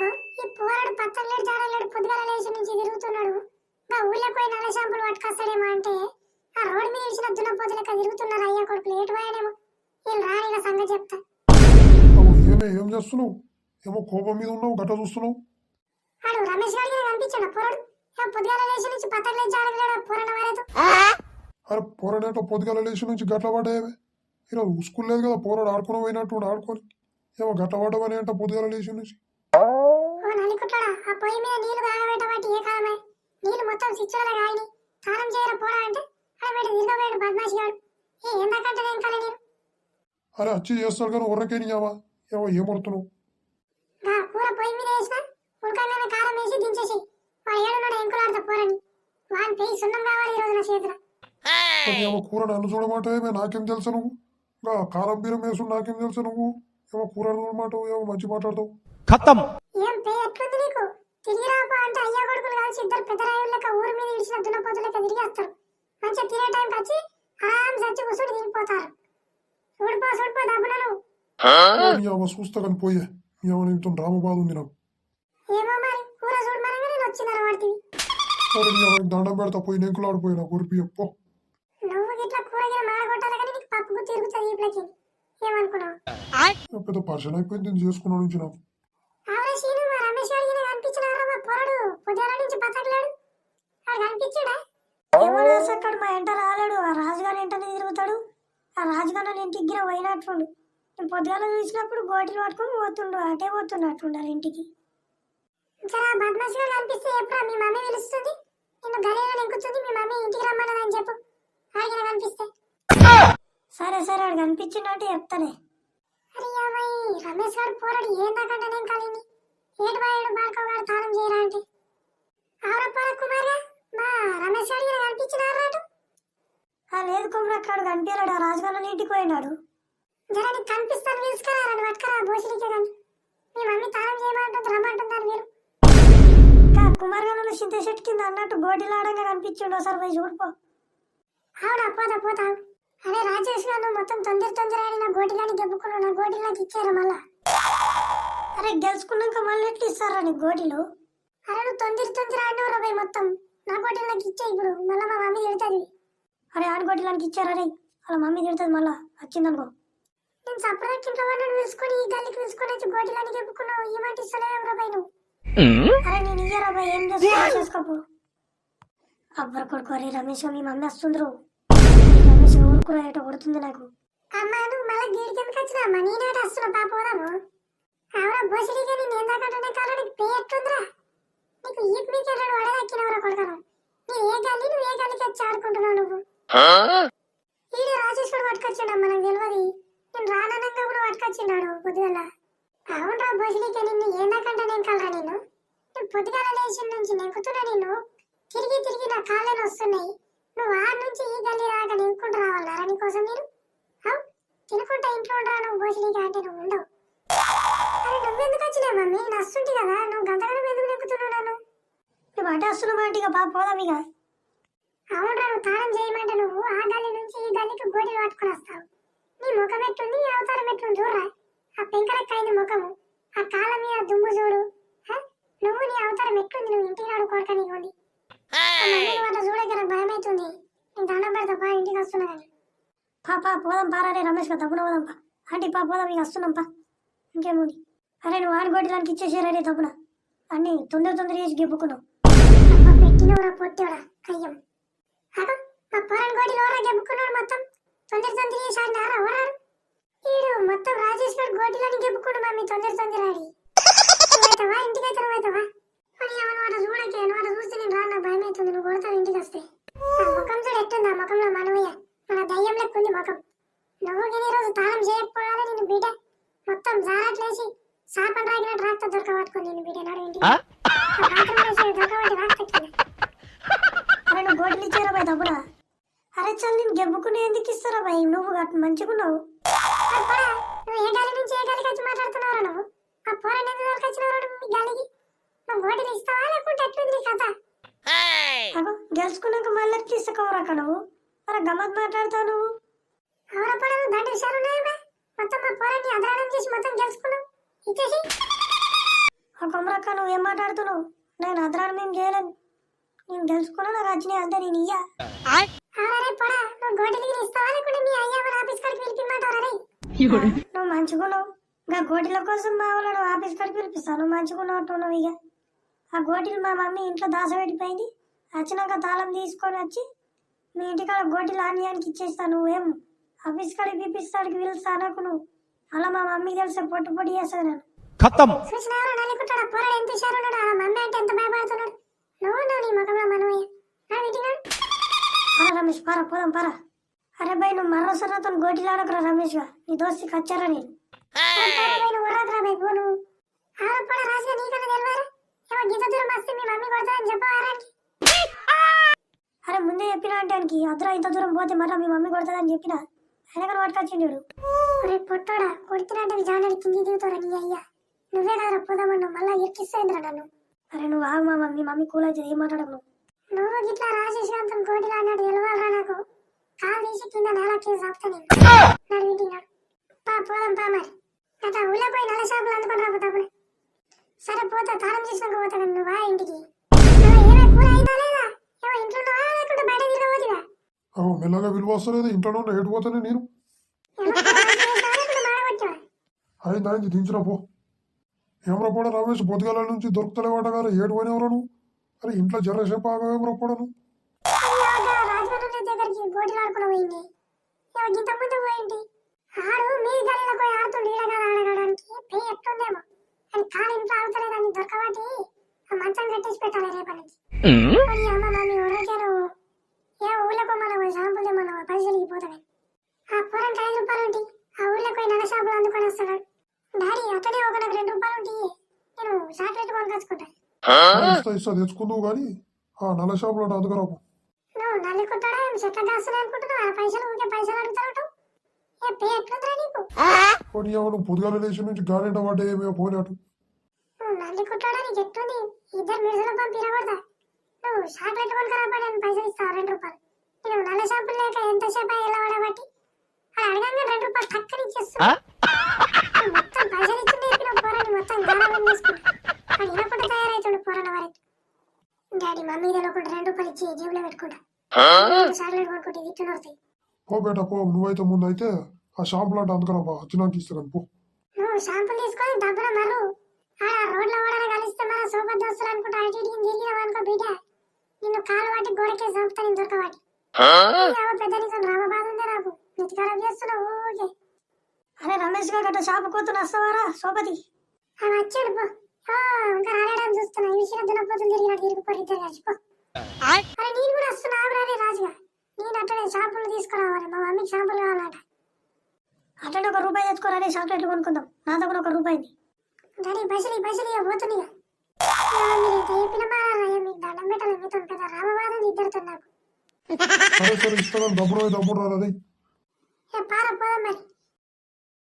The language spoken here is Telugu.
అగో ఈ పోరాడు పచ్చలేడు జాడలేడు పొద్దుగాల లేచి నుంచి తిరుగుతున్నాడు. ఇంకా ఊళ్ళో పోయి నల్ల షాంపులు పట్టుకొస్తాడేమో అంటే ఆ రోడ్డు మీద ఇచ్చిన దున్నపోతులక తిరుగుతున్నారు అయ్యా కొడుకు లేటు పోయాడేమో వీళ్ళు రానిగా సంగతి చెప్తా. ఏమే ఏం చేస్తున్నావు? ఏమో కోపం మీద ఉన్నావు గట్ట చూస్తున్నావు? ఆడు రమేష్ గారికి కనిపించాడు పోరాడు? పొద్దుగాల లేచి నుంచి పచ్చలేడు జాడలేడు పోరాడు వారేదు అరే పోరాడేట పొద్దుగల లేచి నుంచి గట్ల ఈరోజు స్కూల్ లేదు కదా పోరాడు ఆడుకుని పోయినట్టు ఆడుకొని. ఏమో పడ్డవని అంట పొద్దుగల లేచి నుంచి. ఆ పొయ్యి మీద నీళ్ళు కాగబెట్ట బట్టి ఏ కాలమే? నీళ్ళు మొత్తం సిచ్చులలో కాగిని స్నానం చేయరా పోరా అంటే అక్కడ పెట్టి నిలబెట్టు బద్మాషి గాడు. ఏ ఎందాకంటే నేను కల నేను? అరే అచ్చి చేస్తారు కానీ ఉర్రకేనియావా ఏవో ఏం పడుతున్నావు గా కూర పొయ్యి మీద వేసిన ఉడకంగానే కారం వేసి దించేసి వాడు ఏడున్నాడు ఎంకులాడతా పోరని. వాని పెయ్యి సున్నం కావాలి ఈరోజు నా చేతుల. ఏమో కూర నన్ను చూడమాటే నాకేం తెలుసు నువ్వు? గా కారం బీరం వేసు నాకేం తెలుసు నువ్వు? ఏమో కూర చూడమాట ఏమో మంచి మాట్లాడతావు. ఖతం. ఏం పే ఎట్లుంది నీకు? తిరిగి రాపా అంటే అయ్యా కొడుకులు కలిసి ఇద్దరు పెద్దరాయుడు లెక్క ఊరి మీద ఇడిచిన దున్నపోతు లెక్క తిరిగేస్తారు మంచిగా తినే టైంకి వచ్చి ఆరాం సచ్చి కూర్చుని తిరిగిపోతారు చూడిపో చూడిపో డబ్బులను నీయావా చూస్తా కానీ పోయే. నీయావా నీతో ఉంది నాకు. ఏమో మరి కూర చూడమనగా నేను వచ్చినారు వాడికి దండం పెడతా పోయి నెంకులు ఆడిపోయినా గురిపి ఎప్పో నువ్వు గిట్లా కూరగాయలు మాడగొట్టాలి కానీ నీకు పప్పుకు తిరుగుతుంది ఈపులకి ఏమనుకున్నావు? పెద్ద పర్సన్ అయిపోయింది నేను చేసుకున్నా నుంచి నాకు ఆవిడ శీను మా రమేష్ గారికి కనిపించినారా మా పొద్దుల నుంచి బతకలేడు. వాడు కనిపించాడా? ఎవడు అక్కడ మా ఎంట రాలేడు. ఆ రాజుగారి ఎంటనే తిరుగుతాడు. ఆ రాజుగారు ఇంటికి గిర పోయినట్టుండు. నేను పొద్దుగాల చూసినప్పుడు గోటిలు పట్టుకొని పోతుండు. అటే పోతున్నట్టుండారు ఇంటికి. జరా బద్మాష్ గారు కనిపిస్తే ఎప్పుడా మీ మమ్మీ పిలుస్తుంది? నిన్ను గలీలో ఎక్కుతుంది మీ మమ్మీ ఇంటికి రమ్మన్నదని చెప్పు. అడిగిన కనిపిస్తే. సరే సరే వాడు కనిపించినట్టు చెప్తానే అరే రమేష్ గారు పోరాడు. ఏం దాకంటే నేను కలిని? ఏడు బాయుడు బార్కవ్ గారు తాళం చేయరా అంటే? ఆవరపాల కుమారా. మా రమేష్ గారు కనిపించినారా ఆ లేదు కుమ్రక్కాడు కనిపించలేడు. ఆ రాజుగారు ఇంటికి పోయినాడు. జర నీకు కనిపిస్తాను పిలుచుకరా రెండు పట్టుకరా భోషిడికే కానీ మీ మమ్మీ తాళం చేయమంటుంది రమ్మంటున్నారు మీరు. ఇంకా కుమార్ గారు చింత చెట్టు కింద అన్నట్టు గోటిలు ఆడంగా కనిపించిండు. ఒకసారి పోయి చూడిపో ఆవిడ పోతా పోతా. అరే రాజేష్ గారు మొత్తం తొందర తొందర ఆడి నా గోటిలాని గెబ్బుకున్నావు నా గోటిలాకి ఇచ్చారు మళ్ళా. అరే గెలుచుకున్నాక మళ్ళీ ఎట్లు ఇస్తారా నీ గోటిలు అరే నువ్వు తొందర తొందర ఆడినవు రాబాయ్ మొత్తం? నా గోటిలకి ఇచ్చే ఇప్పుడు. మళ్ళా మా మమ్మీ తిడుతుంది. అరే ఆడి గోటిలానికి ఇచ్చారా రే? వాళ్ళ మమ్మీ తిడుతుంది మళ్ళా. వచ్చిందనుకో. నేను సపరేట్ ఇంట్లో వాళ్ళని పిలుచుకొని ఈ గల్లికి పిలుచుకొని వచ్చి గోటిలని చెప్పుకున్నావు. ఈ మాట ఇస్తలేవు రాబాయ్ నువ్వు? అరే నేను ఇయ్యరా బాయ్ ఏం చేసుకో చేసుకోపు అబ్బరు కొడుకు అరే రమేష్ మీ మమ్మీ వస్తుండ్రు రమేష్ ఊరుకురా ఏటో కొడుతుంది నాకు. అమ్మా నువ్వు మళ్ళీ గీడికి ఎందుకు వచ్చినా అమ్మా? నేనేట వస్తున్నా పాపోదాము ఆవిడ బోసిడిగా నేను ఎందాకంటే కాలం పే ఎట్టుందిరా నీకు ఈప్ మీకు ఎర్రడు వడదక్కినవరా కొడతాను నేను ఏ గల్లి నువ్వు ఏ గల్లికి వచ్చి ఆడుకుంటున్నావు నువ్వు ఈడు రాజేశ్వరుడు పట్టుకొచ్చిండమ్మా నాకు తెలియదు. నేను రాననంగా కూడా పట్టుకొచ్చిండాడు పొద్దుగల. అవునరా బోసిడిగా నిన్ను ఎందాకంటే నేను కలరా నేను నేను పొద్దుగల లేచి నుంచి నెక్కుతున్నా నేను తిరిగి తిరిగి నా కాళ్ళని వస్తున్నాయి. నువ్వు ఆ నుంచి ఈ గల్లి రాక నెక్కుంటూ రావాలరా నీకోసం నేను అవ్, తినుకుంటా ఇంట్లో ఉండరా నువ్వు భోజనీకి అంటే నువ్వు ఉండవు. అరే నువ్వెందుకు వచ్చినావు మమ్మీ? నస్తుంటి కదా నువ్వు గంటగనం ఎందుకు మేము అటే వస్తున్నాం అంటే ఇక పోదాం ఇక. అవునరా నువ్వు తాళం చేయమంటే నువ్వు ఆ గల్లి నుంచి ఈ గల్లికి గోడీలు పట్టుకుని వస్తావు. నీ ముఖం ఎట్టుంది ఈ అవతారం ఎట్టుంది చూడరా. ఆ పెంకలెక్కైంది ముఖము ఆ కాళ్ళ మీద దుమ్ము చూడు? నువ్వు నీ అవతారం ఎట్టుంది నువ్వు ఇంటికి రాడు కొడక నీకు ఉంది. అట్లా భయం అవుతుంది నేను దండం పెడతా పా ఇంటికి వస్తున్నా కానీ పా పా పోదాం పారా రే రమేష్ తప్పున పోదాం పా. ఆంటీ పా పోదాం ఇక వస్తున్నాం పా. ఇంకేముంది? అరే నువ్వు ఆడి గోటిలానికి ఇచ్చేసారా రే తప్పున. అన్ని తొందర తొందర చేసి గెప్పుకున్నావు. పెట్టినవరా పొట్టేవరా కయ్యం అగో మా పొరం గోడిలో ఓరా గెబ్బుకున్నాడు మొత్తం. తొందర తొందర చేసి ఆడినారా ఓరాడు. ఈడు మొత్తం రాజేష్ గారు గోటిలోని గెబ్బుకుడు మమ్మీ తొందర తొందర ఆడి నువ్వైతవా? ఇంటికైతే నువ్వైతవా? అని ఏమన్నా వాట చూడకే వాట చూస్తే నేను నాకు భయం అవుతుంది నువ్వు కొడతావు ఇంటికి వస్తే. ఆ ముఖం చూడు ఎట్టుంది ఆ ముఖంలో మనవయ్య. మన దయ్యం లెక్క ఉంది ముఖం. నువ్వు గిని రోజు తాళం చేయకపోవాలి నేను బిడ్డ? మొత్తం జారట్లేసి సాపం రాగినట్టు రాక్త దొరకబట్టుకుని నేను బిడ్డ నడు ఇంటికి. దొరకబట్టి రాక్త అరే ఇచ్చారా బాయ్ తప్పున అరే చల్ నేను గెబ్బుకునే ఎందుకు ఇస్తారా బాయ్? నువ్వు గట్ మంచిగున్నావు. నువ్వు ఏ గాలి నుంచి ఏ గాలికి వచ్చి మాట్లాడుతున్నావురా నువ్వు? ఆ పోరాడు ఎందుకు దొరకొచ్చినావు మీ గాలికి? నువ్వు ఓటిని ఇస్తావా లేకుంటే ఎట్లుంది నీ కథ? అగో గెలుచుకున్నాక మళ్ళీ ఎట్లా నువ్వు? అరే గమ్మత్ మాట్లాడతావు నువ్వు. అవరపడ నువ్వు దండ మొత్తం మా పోరాడిని చేసి మొత్తం గెలుచుకున్నావు. ఇచ్చేసి. ఆ కొమరా అక్క మాట్లాడుతున్నావు? నేను అద్రాన్ని మేము చేయలేదు నేను గెలుచుకున్నా నా రాజునే వద్ద నేను ఇయ్యా. అరే పడ నువ్వు గోటికి నేను ఇస్తావా లేకుంటే మీ అయ్యా వాళ్ళ ఆఫీస్ కాడికి పిలిపిమ్మంటావు రే నువ్వు మంచుకున్నావు. ఇంకా గోటిల కోసం మా వాళ్ళు ఆఫీస్ కాడికి పిలిపిస్తావు? నువ్వు మంచుకున్నట్టున్నావు ఇక. ఆ గోటిలు మా మమ్మీ ఇంట్లో దాస పెట్టిపోయింది. వచ్చినాక తాళం తీసుకొని వచ్చి మీ ఇంటికాడ గోటిలు ఆనియానికి ఇచ్చేస్తాను ఏం ఆఫీస్ కాడికి పిలిపిస్తాడికి పిలుస్తా అనకు నువ్వు. అలా మా మమ్మీ తెలిసి పొట్టు పొడి చేస్తాను ఖతం. కృష్ణ నలుగుతాడు పోరాడు ఎంత హుషారు ఉన్నాడు. మమ్మీ అంటే ఎంత భయపడుతున్నాడు? అరే రమేష్ పారా పోదాం పారా అరే బాయ్ నువ్వు మరోసారి నాతో గోటిలు ఆడకురా రమేష్గా. నీ దోస్తికి వచ్చారా నేను? అరే ముందే చెప్పినా అంటే అద్దరా ఇంత దూరం పోతే మళ్ళీ మీ మమ్మీ కొడుతుందని చెప్పిన. ఆయన పట్టుకొచ్చిండు. ఒరే పొట్టోడా కొడుతున్నట్టు జానడి కింది దిగుతారా నీ అయ్యా? నువ్వే కదరా పోదామన్నావు మళ్ళా ఎక్కిస్తాయిందిరా నన్ను? అరే నువ్వు ఆగు మామ మీ మమ్మీ కూల్ అవుతుంది ఏం మాట్లాడకు నువ్వు నువ్వు గిట్లా రాజేశ్వంతం కోటిలో అన్నాడు తెలవాలరా నాకు కాలు తీసి కింద నేలకి చాపుతా నేను నాడు ఇంటికి నాడు పా పోదాం పా మరి అట్లా ఊళ్ళో పోయి నల్ల షాపులు అందుకొని రాబోతా అప్పుడు సరే పోతా తాళం చేసినాక పోతా కానీ నువ్వా ఇంటికి నువ్వు ఏమే కూర అయిందా లేదా ఏమో ఇంట్లో లేకుంటే బయట తిరగబోతుగా అవు మెల్లగా విలువ వస్తలేదు ఇంట్లో ఏడు పోతానే నేను అయింది దించిరా పో ఏమరా పోడ రమేష్ బొద్దుగల నుంచి దొరుకుతలేవాట గారు. ఏడు పోయినవరా అరే ఇంట్లో జర్రసేపు ఆగేమరా పోడను. పోయింది. మీ ఆ మంచం మరి అమ్మ ఏ మన పోయి పైసలు ఆ ఆ నల్ల షాపులు అందుకొని వస్తాడు డాడీ అతడే ఒక రెండు రూపాయలు నేను చాక్లెట్ కొనుకొచ్చుకుంటాను ఇస్తా ఇస్తా తెచ్చుకుందువు కానీ ఆ నల్ల షాపులో అందుకురాపు నువ్వు నల్లి కుట్టాడా? చెట్ల కాస్తున్నాయి అనుకుంటున్నావు? ఆ పైసలు ఊరికే పైసలు అడుగుతావు ఏ పే ఎట్లుందిరా నీకు? పోనీ నువ్వు పొద్దుగాల లేచి నుంచి గారెంట పడ్డా ఏమో పోయినట్టు నువ్వు నల్లి కుట్టాడా? నీకు ఎట్లుంది? ఇద్దరు నువ్వు కొనుక్కరా నేను పైసలు ఇస్తావు? రెండు రూపాయలు. నేను నల్ల షాపులు లేక ఎంత సేపు ఎలా పడబట్టి అది అడగంగా రెండు రూపాయలు టక్కని ఇచ్చేస్తున్నా మొత్తం పైసలు ఇచ్చి నేర్పిన పోరాని మొత్తం గాలం అది వినకుండా తయారైతుండు పోరాల వారికి డాడీ మమ్మీ తెలియకుండా రెండు రూపాయలు ఇచ్చి జేబులో పెట్టుకుంటా. చాక్లెట్ కొనుక్కుంటే ఇట్లు నడుతాయి పో బేట పో. నువ్వైతే ముందు అయితే ఆ షాంపులు అంటే అందుకురాపా వచ్చినాక ఇస్తాను పో. నువ్వు షాంపూలు తీసుకొని డబ్బున మరు ఆడ రోడ్ల ఓడన కలిస్తే మన సూపర్ దోస్తులు అనుకుంటా అటు ఇటు తిరిగిన అనుకో బిడ్డ. నిన్ను కాలు వాటి గోడకే చంపుతా నేను దొరకవాటి. ఏవో పెద్ద నీకు రామ బాధ ఉంది నాకు? నెత్తికారం చేస్తున్నావు ఊకే అరే రమేష్ గారు గట్ట షాపు కూతురు వస్తావారా? సోపతి అవి వచ్చాడు పో. ఇంకా రాలేడని చూస్తున్నా. ఈ విషయం దున్నపోతులు తిరిగినట్టు తిరిగిపోయి ఇద్దరు కలిసి పో. అరే నేను కూడా వస్తున్నా. ఆవిడనే రాజుగా. నేను అట్టనే షాంపూలు తీసుకురావాలి. మా మమ్మీకి షాంపూలు కావాలంట. అట్లనే ఒక రూపాయి తెచ్చుకోరా రే చాక్లెట్లు కొనుక్కుందాం. నా దగ్గర ఒక రూపాయింది. డాడీ పైసలు ఈ పైసలు ఇక. పోతున్నాయి మీరు ఎంత చెప్పిన బాగా మీకు దండం పెట్టాలి మీతో పెద్ద రామబాధ ఇద్దరితో నాకు. సరే సరే ఇస్తాను. డబ్బులు డబ్బులు రాదు ఏ పార పోదాం మరి.